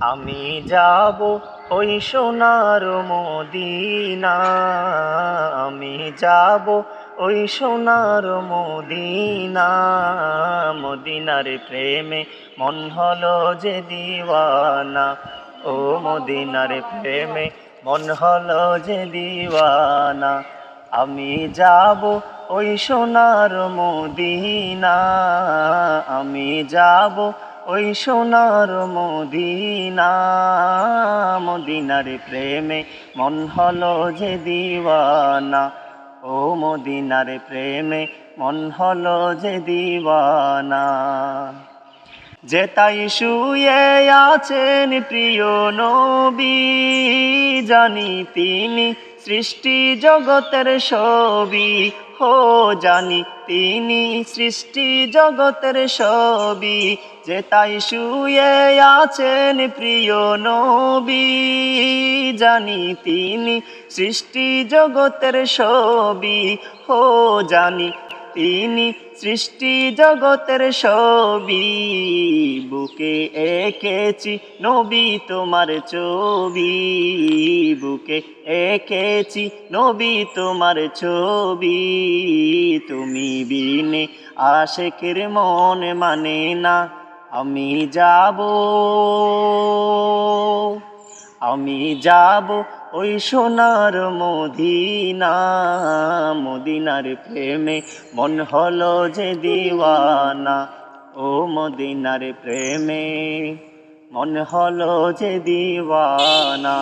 আমি যাব ওই সোনার মদিনা। আমি যাব ওই সোনার মদিনা। মদিনার প্রেমে মন হলো যে দিওয়ানা। ও মদিনার প্রেমে মন হলো যে দিওয়ানা। আমি যাব ওই সোনার মদিনা। আমি যাব ওই সোনার মদিনা, মদিনার প্রেমে মন হলো যে দিওয়ানা। ও মদিনার প্রেমে মন হলো যে দিওয়ানা। যে তাই শুয়ে আছেন প্রিয় নবী, জানি তিনি সৃষ্টি জগতের ছবি হো জানি তিনি সৃষ্টি জগতের ছবি যে তাই শুয়ে আছেন প্রিয় নবী। জানি তিনি সৃষ্টি জগতের ছবি হো জানি তিনি সৃষ্টি জগতের ছবি। বুকে এঁকেছি নবী তোমার ছবি। বুকে এঁকেছি নবী তোমার ছবি। তুমি বিনে আশেকের মন মানে না, আমি যাব আমি যাব ওই সোনার মদিনা, মদিনার প্রেমে মন হলো যে দিওয়ানা। ও মদিনার প্রেমে মন হলো যে দিওয়ানা।